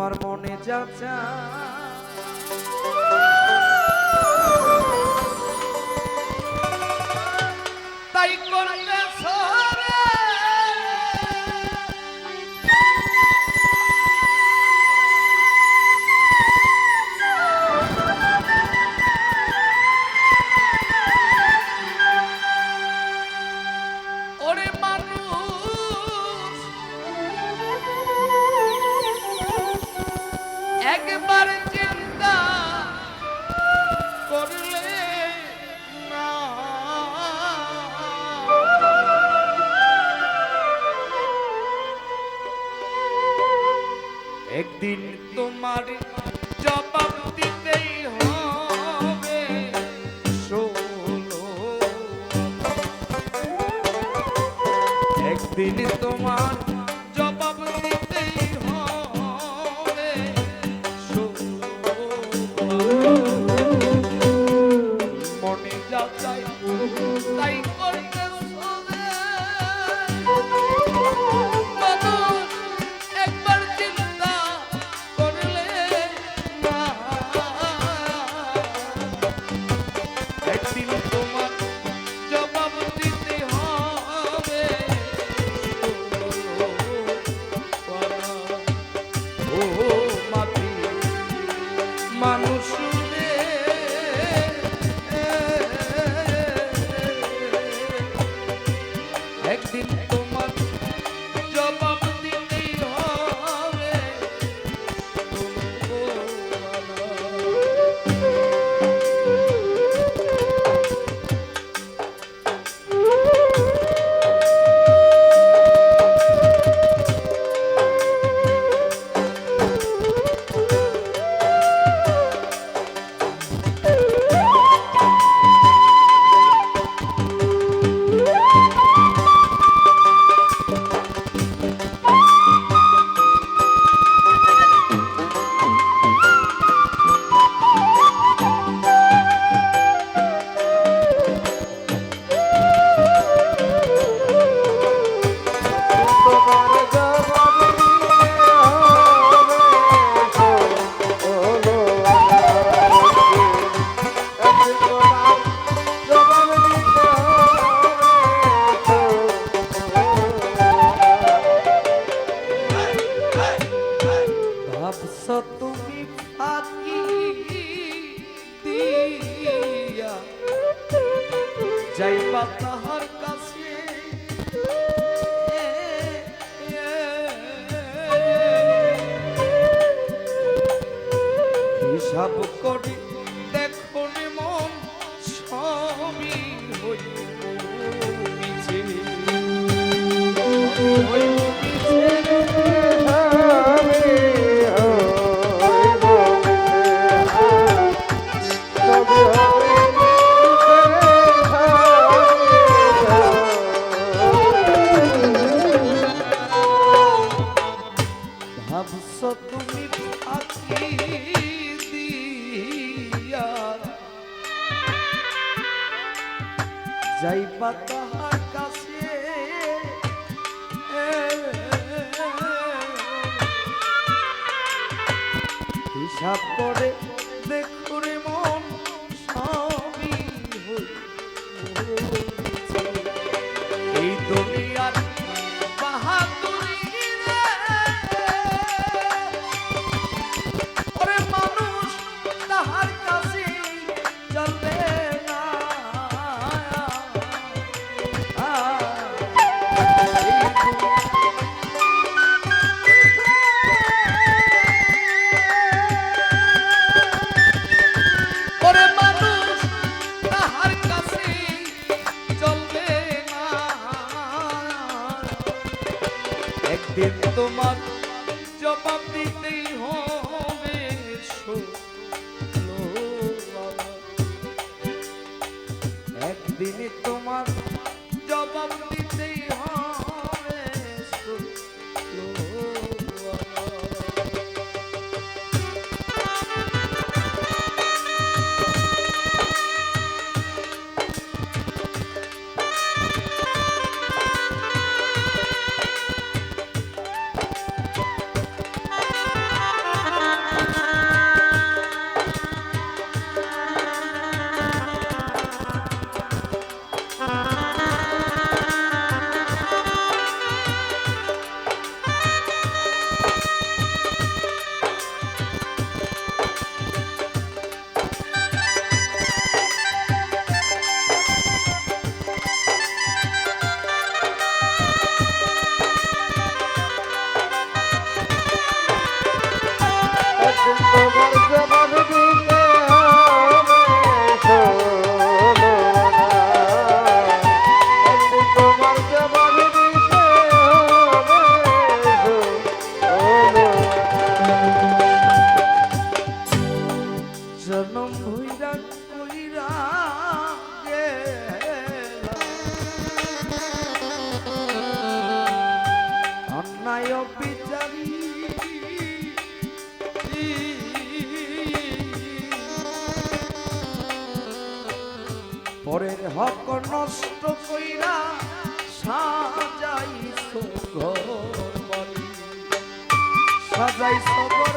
তোমার মনে যাচা তাই করতে দিন তোমার একদিন সাপ করি। যাই পাতাহার কাছে। হিসাব করে মন স্বামী হই একদিন তোমার নাই বিচারি পরের হক নষ্ট কইরা সাজাই সগর বাড়ি। সাজাই সগর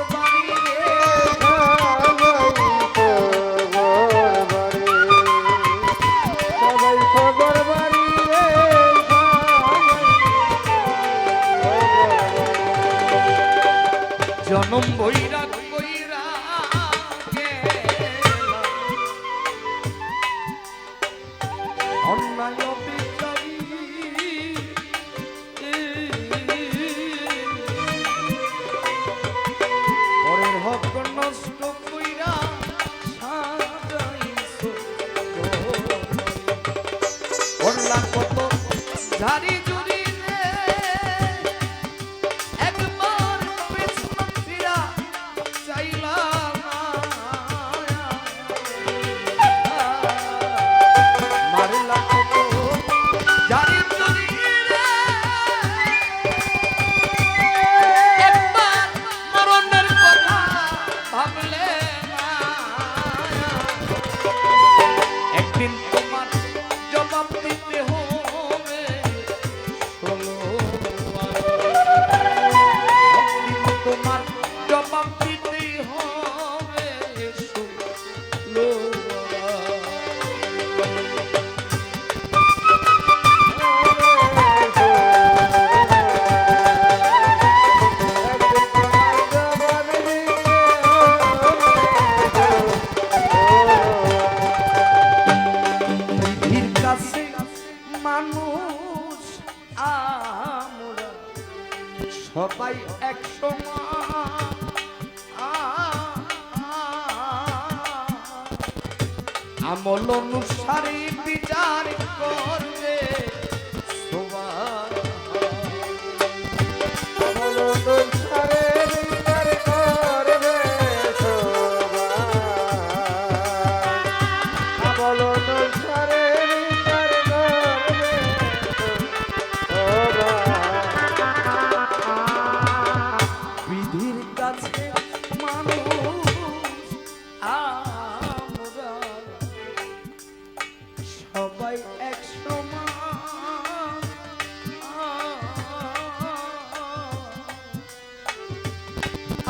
আমরা। সবাই এক সমান আমল অনুসারে বিচার কর।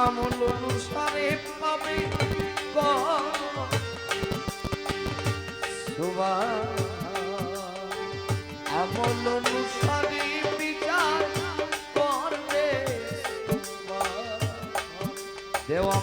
আমল অনুসারে পাবে আমল অনুসারে বিচার করবে। দেওয়া